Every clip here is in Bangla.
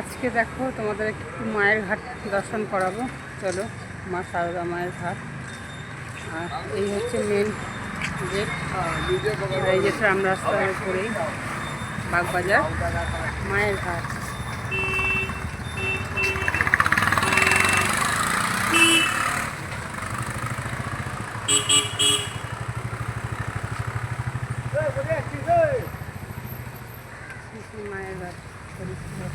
আজকে দেখো তোমাদের একটু মায়ের ঘাট দর্শন করাবো। চলো, মা সারদা মায়ের ঘাট। আর এই হচ্ছে মেন গেট এই যে ট্রাম রাস্তার উপরেই বাগবাজার, মায়ের ঘাট। মায়ের ঘাট।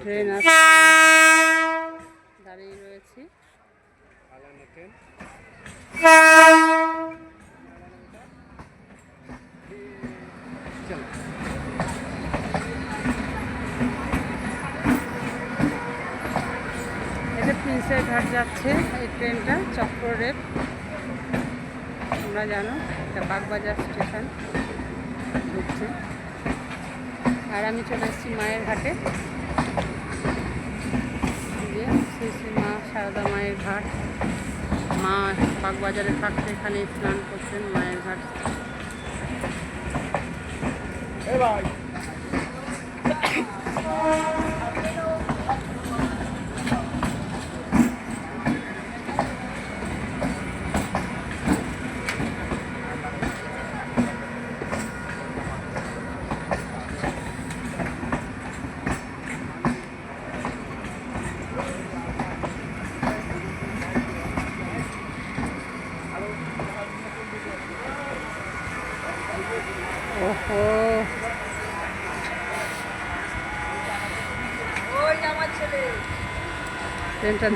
ট্রেন আছে। দাঁড়িয়ে রয়েছি। এটা প্রিন্সের ঘাট যাচ্ছে, এই ট্রেনটা চক্র রেল তোমরা জানো, এটা বাগবাজার স্টেশন। ঢুকছে। আর আমি চলে এসেছি মায়ের ঘাটে। মা সারদা মায়ের ঘাট। মা বাগবাজারে থাকতে এখানে স্নান করছেন মায়ের ঘাট। ওহো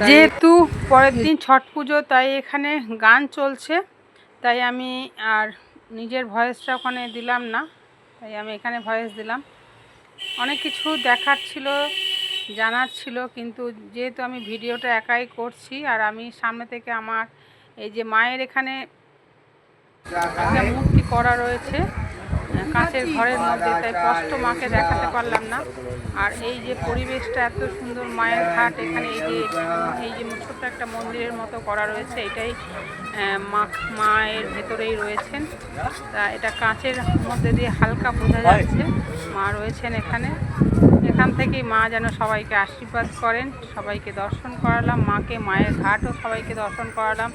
যেহেতু পরের দিন ছট পুজো, তাই এখানে গান চলছে। তাই আমি আর নিজের ভয়েসটা ওখানে দিলাম না। তাই আমি এখানে ভয়েস দিলাম। অনেক কিছু দেখার ছিল, জানার ছিল, কিন্তু যেহেতু আমি ভিডিওটা একাই করছি আর আমি সামনে থেকে আমার এই যে মায়ের এখানে একটা মূর্তি করা রয়েছে কাঁচের ঘরের মধ্যে তাই কষ্ট মাকে দেখাতে পারলাম না। আর এই যে পরিবেশটা এত সুন্দর মায়ের ঘাট এখানে এই যে এই যে ছোট্ট একটা মন্দিরের মতো করা রয়েছে এটাই মা মায়ের ভেতরেই রয়েছেন। তা এটা কাঁচের মধ্যে দিয়ে হালকা বোঝা যাচ্ছে মা রয়েছেন এখানে। এখান থেকেই মা যেন সবাইকে আশীর্বাদ করেন সবাইকে দর্শন করালাম মাকে মায়ের ঘাটও সবাইকে দর্শন করালাম।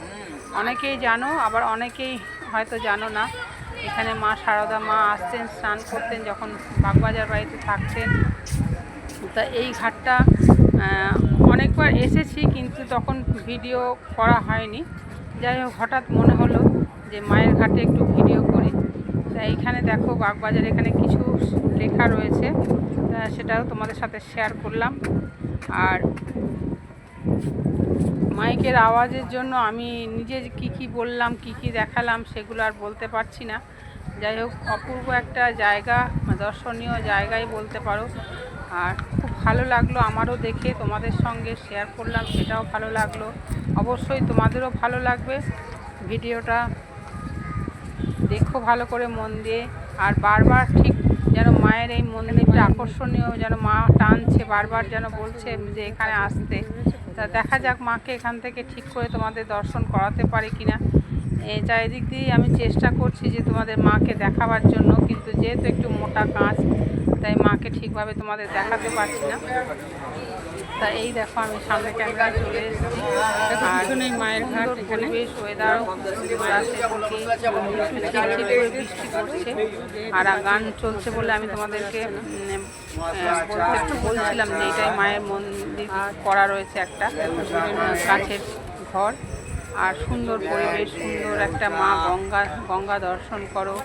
অনেকেই জানো আবার অনেকেই হয়তো জানো না এখানে মা সারদা মা আসতেন স্নান করতেন, যখন বাগবাজার বাড়িতে থাকতেন। তা এই ঘাটটা অনেকবার এসেছি, কিন্তু তখন ভিডিও করা হয়নি। যাই হোক, হঠাৎ মনে হলো যে মায়ের ঘাটে একটু ভিডিও করি। তা এইখানে দেখো, বাগবাজার এখানে কিছু লেখা রয়েছে। সেটাও তোমাদের সাথে শেয়ার করলাম। আর মাইকের আওয়াজের জন্য আমি নিজে কি কি বললাম, কি কি দেখালাম সেগুলো আর বলতে পারছি না। যাই হোক, অপূর্ব একটা জায়গা, দর্শনীয় জায়গায় বলতে পারো। আর খুব ভালো লাগল আমারও দেখে, তোমাদের সঙ্গে শেয়ার করলাম, সেটাও ভালো লাগল। অবশ্যই তোমাদেরও ভালো লাগবে। ভিডিওটা দেখো ভালো করে মন দিয়ে। আর বারবার ঠিক যেন মায়ের এই মন্দিরটা আকর্ষণীয়, যেন মা টানছে, বারবার যেন বলছে যে এখানে আসতে। তা দেখা যাক মাকে এখান থেকে ঠিক করে তোমাদের দর্শন করাতে পারি কি না চারিদিক দিয়েই আমি চেষ্টা করছি যে তোমাদের মাকে দেখাবার জন্য, কিন্তু যেহেতু একটু মোটা কাঁচ, তাই মাকে ঠিকভাবে তোমাদের দেখাতে পারছি না। তা এই দেখো আমি সামনে ক্যামেরা চলে এসেছি। মায়ের ঘাট পরিবেশ ওয়েদার বৃষ্টি পড়ছে। আর গান চলছে বলে আমি তোমাদেরকে একটু বলছিলাম যে এটাই মায়ের মন্দির করা রয়েছে একটা, কাছের ঘর। আর সুন্দর পরিবেশ, সুন্দর একটা মা গঙ্গা গঙ্গা দর্শন করো।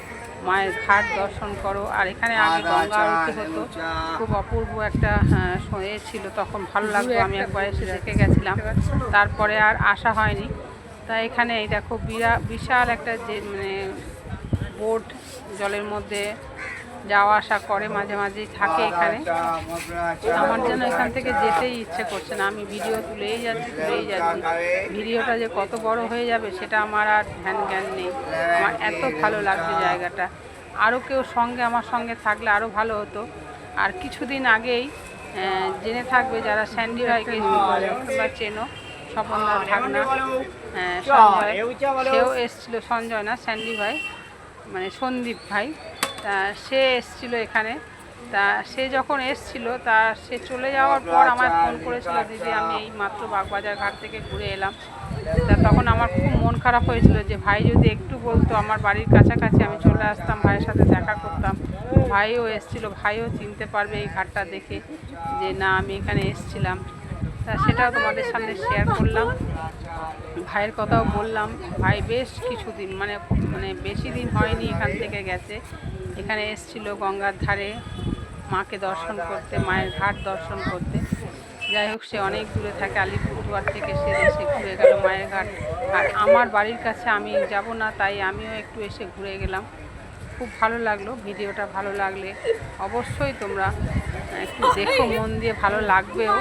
মায়ের ঘাট দর্শন করো। আর এখানে আগে গঙ্গা আরতি হতো। খুব অপূর্ব একটা আহ, এ ছিল। তখন ভালো লাগতো। আমি একবার এসে দেখে গেছিলাম। তারপরে আর আসা হয়নি। তা এখানে এই দেখো বিরা বিশাল একটা যে মানে বোট জলের মধ্যে যাওয়া আসা করে মাঝে মাঝেই থাকে এখানে। আমার যেন এখান থেকে যেতেই ইচ্ছে করছে না। আমি ভিডিও তুলেই যাচ্ছি তুলেই যাচ্ছি। ভিডিওটা যে কত বড় হয়ে যাবে সেটা আমার আর ধ্যান জ্ঞান নেই। আমার এত ভালো লাগছে জায়গাটা। আরও কেউ সঙ্গে আমার সঙ্গে থাকলে আরও ভালো হতো। আর কিছুদিন আগেই জেনে থাকবে যারা স্যান্ডি ভাইকে বা চেনো স্বপনদার ভাগনা আহ, সঞ্জয়। সেও এসেছিল সঞ্জয় না স্যান্ডি ভাই মানে সন্দীপ ভাই। তা সে এসছিল এখানে। তা সে যখন এসছিল তা সে চলে যাওয়ার পর আমায় ফোন করেছিল দিদি আমি এই মাত্র বাগবাজার ঘাট থেকে ঘুরে এলাম। তা তখন আমার খুব মন খারাপ হয়েছিল যে ভাই যদি একটু বলতো আমার বাড়ির কাছাকাছি আমি চলে আসতাম ভাইয়ের সাথে দেখা করতাম। ভাইও এসছিল ভাইও চিনতে পারবে এই ঘাটটা দেখে যে না আমি এখানে এসছিলাম। তা সেটাও তোমাদের সামনে শেয়ার করলাম। ভাইয়ের কথাও বললাম ভাই বেশ কিছুদিন মানে মানে বেশি দিন হয়নি এখান থেকে গেছে। এখানে এসছিল গঙ্গার ধারে মাকে দর্শন করতে, মায়ের ঘাট দর্শন করতে। যাই হোক, সে অনেক দূরে থাকে, আলিপুরদুয়ার থেকে সে এসে ঘুরে গেল মায়ের ঘাট। আর আমার বাড়ির কাছে আমি যাব না, তাই আমিও একটু এসে ঘুরে গেলাম। খুব ভালো লাগল, ভিডিওটা ভালো লাগলে অবশ্যই তোমরা একটু দেখো, মন দিয়ে ভালো লাগবেও।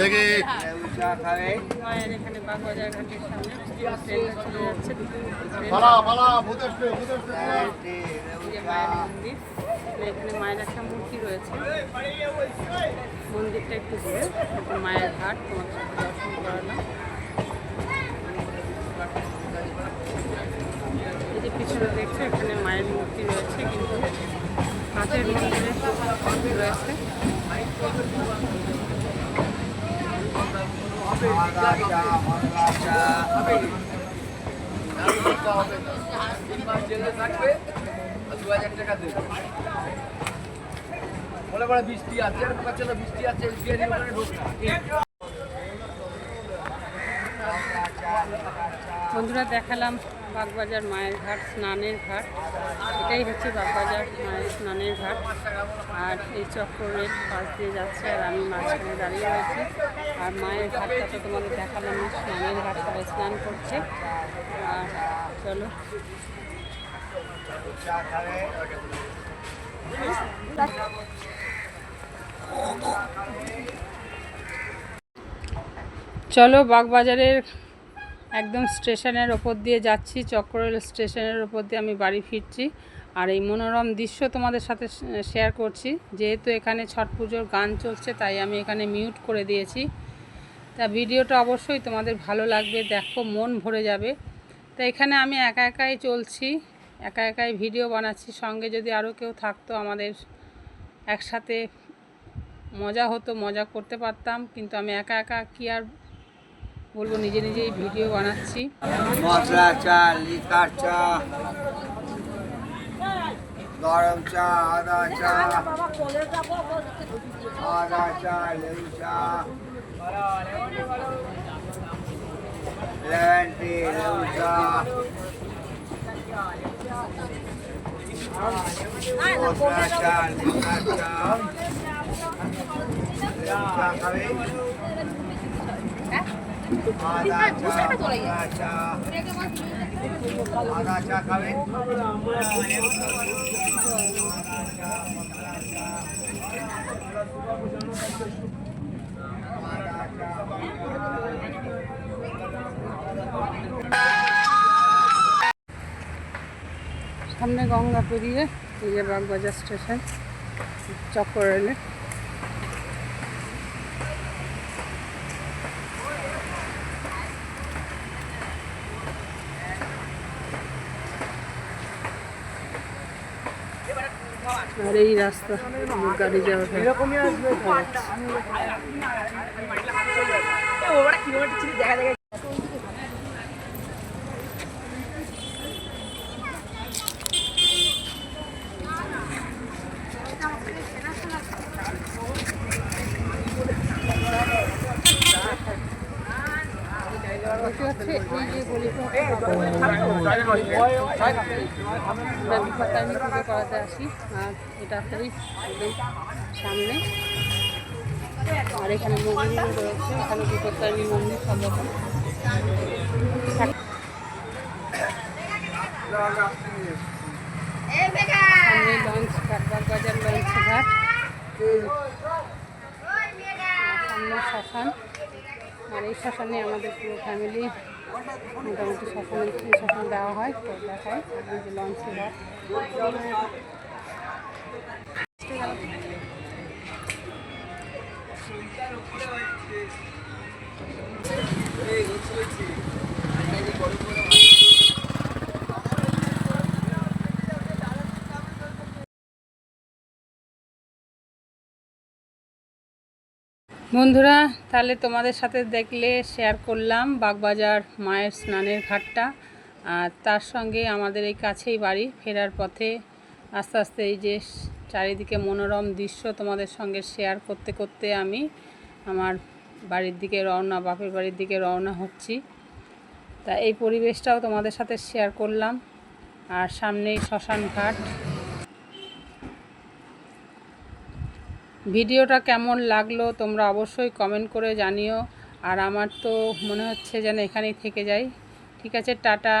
দেখো। এখানে মায়ের এখানে মায়ের একটা মূর্তি রয়েছে। মন্দিরটা একটু দূরে মায়ের ঘাট তোমার দর্শন এই যে পিছনে দেখছ এখানে মায়ের মূর্তি রয়েছে কিন্তু কাঁচের মন্দিরে রয়েছে। বলে বলে বৃষ্টি আছে বৃষ্টি আছে বন্ধুরা দেখালাম বাগবাজার মায়ের ঘাট, স্নানের ঘাট। এটাই হচ্ছে বাগবাজার মায়ের স্নানের ঘাট। আর এই চক্রের পাশ দিয়ে যাচ্ছে আর আমি মাঝখানে দাঁড়িয়ে রয়েছি। আর মায়ের ঘাটটা তো তোমাদের দেখালাম স্নানের ঘাট সবাই স্নান করছে। আর চলো। চলো বাগবাজারের একদম স্টেশনের ওপর দিয়ে যাচ্ছি, চক্ররেল স্টেশনের ওপর দিয়ে আমি বাড়ি ফিরছি। আর এই মনোরম দৃশ্য তোমাদের সাথে শেয়ার করছি। যেহেতু এখানে ছট পুজোর গান চলছে, তাই আমি এখানে মিউট করে দিয়েছি। তা ভিডিওটা অবশ্যই তোমাদের ভালো লাগবে, দেখো মন ভরে যাবে। তা এখানে আমি একা একাই চলছি, একা একাই ভিডিও বানাচ্ছি। সঙ্গে যদি আরও কেউ থাকতো আমাদের একসাথে, মজা হতো, মজা করতে পারতাম। কিন্তু আমি একা একা কি আর বলব নিজে নিজেই ভিডিও বানাচ্ছি। মশলা চা লিকার চা গরম চা আদা চা আদা চা লেবু চা লেমন টি লেবু চা। মশলা চা লিকার চা লেবু চা খাবে? সামনে গঙ্গা পেরিয়ে বাগবাজার স্টেশন চক্কর রেলে আর এই রাস্তা গাড়ি যাওয়ার এটা আমরা বিপত্তারিণী পুজো করাতে আসি। আর এটা একদম সামনে। আর এখানে মন্দিরও রয়েছে, এখানে বিপত্তারিণী মন্দির সব রকম লঞ্চ ঘাট বাগবাজার লঞ্চ ঘাট সামনে শ্মশান। আর এই শ্মশানে আমাদের পুরো ফ্যামিলি মোটামুটি শ্মশানে শ্মশান দেওয়া হয়, তো দেখায়। এই যে লঞ্চ ঘাট বন্ধুরা, তাহলে তোমাদের সাথে দেখলে শেয়ার করলাম বাগবাজার মায়ের স্নানের ঘাটটা। আর তার সঙ্গে আমাদের এই কাছেই বাড়ি, ফেরার পথে। আস্তে আস্তে এই যে চারিদিকে মনোরম দৃশ্য তোমাদের সঙ্গে শেয়ার করতে করতে আমি আমার বাড়ির দিকে রওনা, বাপের বাড়ির দিকে রওনা হচ্ছি। তা এই পরিবেশটাও তোমাদের সাথে শেয়ার করলাম। আর সামনেই শ্মশান ঘাট। ভিডিওটা কেমন লাগল তোমরা অবশ্যই কমেন্ট করে জানিও। আর আমার তো মনে হচ্ছে যেন এখানেই থেকে যাই। ঠিক আছে, টাটা।